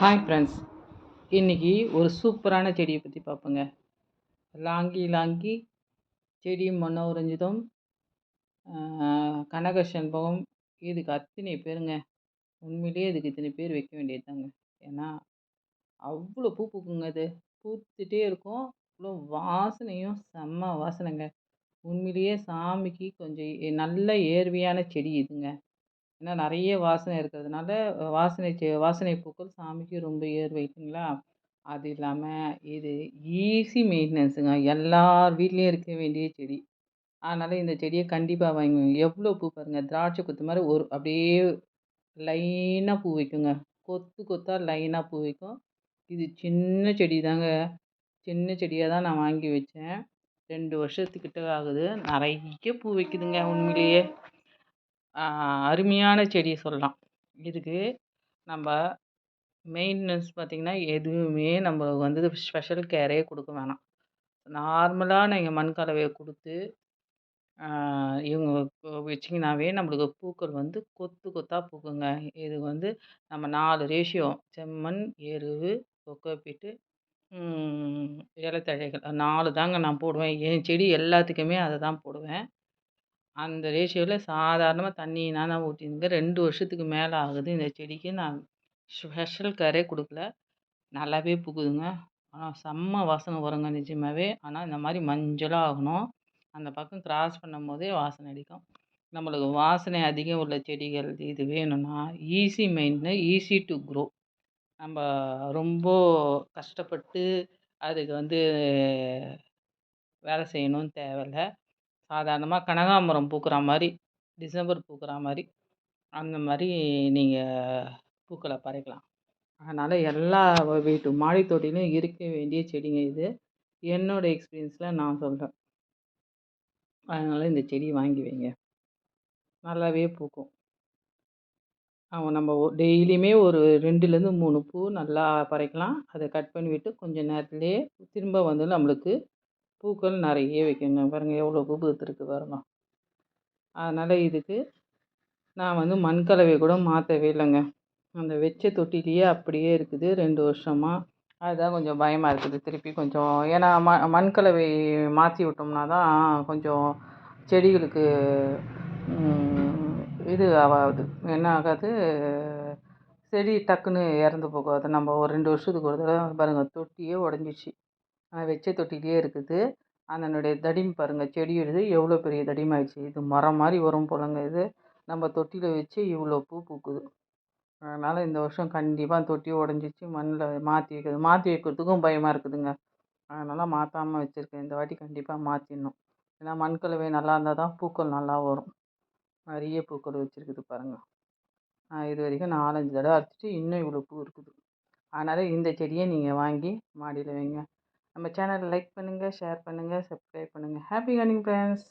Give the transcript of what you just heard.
Hi friends இன்றைக்கி ஒரு சூப்பரான செடியை பற்றி பார்ப்போங்க. லாங்கி லாங்கி செடி மனோரஞ்சிதம் கனக செண்பகம் இதுக்கு அத்தனை பேருங்க. உண்மையிலேயே இதுக்கு இத்தனை பேர் வைக்க வேண்டியது தாங்க ஏன்னா அவ்வளோ பூ பூக்குங்க அது. பூத்துட்டே இருக்கும். அவ்வளோ வாசனையும் செம்ம வாசனைங்க. உண்மையிலேயே சாமிக்கு கொஞ்சம் நல்ல ஏர்வையான செடி இதுங்க. ஏன்னா நிறைய வாசனை இருக்கிறதுனால வாசனை செ வாசனை பூக்கள் சாமிக்கு ரொம்ப ஏறும் இல்லைங்களா அது இல்லாமல் இது ஈஸி மெயின்டெனன்ஸுங்க. எல்லார் வீட்லேயும் இருக்க வேண்டிய செடி. அதனால் இந்த செடியை கண்டிப்பாக வாங்கி எவ்வளோ பூ பாருங்கள் திராட்சை கொத்து மாதிரி ஒரு அப்படியே லைனாக பூ வைக்குங்க. கொத்து கொத்தாக லைனாக பூ வைக்கும். இது சின்ன செடி தாங்க சின்ன செடியாக தான் நான் வாங்கி வச்சேன். ரெண்டு வருஷத்துக்கிட்ட ஆகுது. நிறைய பூ வைக்குதுங்க உண்மையிலேயே. அருமையான செடி சொல்லலாம். இதுக்கு நம்ம மெயின்டெனன்ஸ் பார்த்திங்கன்னா எதுவுமே நம்ம வந்து ஸ்பெஷல் கேரே கொடுக்க வேணாம். நார்மலாக நீங்கள் மண் கலவையை கொடுத்து இவங்க வச்சிங்கனாவே நம்மளுக்கு பூக்கள் வந்து கொத்து கொத்தாக பூக்குங்க. இது வந்து நம்ம நாலு ரேஷியோ செம்மண் எருவு கொக்கோப்பிட்டு இலத்தழைகள் நாலு தாங்க நான் போடுவேன். என் செடி எல்லாத்துக்குமே அதை தான் போடுவேன். அந்த ரேஷியோவில் சாதாரணமாக தண்ணி நான் ஊற்றிருங்க ரெண்டு வருஷத்துக்கு மேலே ஆகுது. இந்த செடிக்கு நான் ஸ்பெஷல் கரே கொடுக்கல. நல்லாவே பூக்குதுங்க. ஆனால் செம்ம வாசனை வருங்க நிஜமாகவே ஆனால் இந்த மாதிரி மஞ்சளாக ஆகணும். அந்த பக்கம் கிராஸ் பண்ணும் போதே வாசனை அடிக்கும். நம்மளுக்கு வாசனை அதிகம் உள்ள செடிகள் இது வேணும்னா ஈஸி மெயின்னு ஈஸி டு க்ரோ நம்ம ரொம்ப கஷ்டப்பட்டு அதுக்கு வந்து வேலை செய்யணும்னு தேவையில்ல. சாதாரணமாக கனகாம்பரம் பூக்கிற மாதிரி டிசம்பர் பூக்கிற மாதிரி அந்த மாதிரி நீங்கள் பூக்களை பறிக்கலாம். அதனால் எல்லா வீட்டு மாடி தோட்டிலையும் இருக்க வேண்டிய செடிங்க இது. என்னோடய எக்ஸ்பீரியன்ஸில் நான் சொல்கிறேன் அதனால் இந்த செடி வாங்கி வைங்க. நல்லாவே பூக்கும். அவங்க நம்ம டெய்லியுமே ஒரு ரெண்டுலேருந்து மூணு பூ நல்லா பறிக்கலாம். அதை கட் பண்ணி விட்டு கொஞ்சம் நேரத்துலேயே திரும்ப வந்து நம்மளுக்கு பூக்கள் நிறைய வைக்குங்க பாருங்கள் எவ்வளோ பூ பூத்துருக்கு பாருங்க. அதனால் இதுக்கு நான் வந்து மண் கலவை கூட மாற்றவே இல்லைங்க. அந்த வச்ச தொட்டிலேயே அப்படியே இருக்குது ரெண்டு வருஷமாக அதுதான் கொஞ்சம் பயமாக இருக்குது திருப்பி கொஞ்சம். ஏன்னா ம மண் கலவை மாற்றி விட்டோம்னா தான் கொஞ்சம் செடிகளுக்கு இது ஆகாது. என்ன ஆகாது? செடி டக்குன்னு இறந்து போகாது. நம்ம ஒரு ரெண்டு வருஷத்துக்கு ஒரு தடவை பாருங்கள் தொட்டியே உடஞ்சிச்சு வெச்சை தொட்டிலேயே இருக்குது. அதனுடைய தடிமன் பாருங்கள் செடியோடது எவ்வளோ பெரிய தடிமாயிடுச்சு. இது மரம் மாதிரி வரும் போலங்க இது. நம்ம தொட்டியில் வச்சு இவ்வளோ பூ பூக்குது. அதனால் இந்த வருஷம் கண்டிப்பாக தொட்டி உடஞ்சிச்சு மண்ணில் மாற்றி வைக்கிறது. மாற்றி வைக்கிறதுக்கும் பயமாக இருக்குதுங்க. அதனால் மாற்றாமல் வச்சுருக்கேன். இந்த வாட்டி கண்டிப்பாக மாற்றிடணும் ஏன்னா மண்கலவை நல்லா இருந்தால் தான் பூக்கள் நல்லா வரும். நிறைய பூக்கள் வச்சுருக்குது பாருங்கள் இது வரைக்கும் நாலஞ்சு தடவை அடிச்சிட்டு இன்னும் இவ்வளோ பூ இருக்குது. அதனால் இந்த செடியை நீங்கள் வாங்கி மாடியில் வைங்க. நம்ம சேனலை லைக் பண்ணுங்கள் ஷேர் பண்ணுங்கள் சப்ஸ்கிரைப் பண்ணுங்கள் ஹாப்பி கனிங் ஃப்ரெண்ட்ஸ்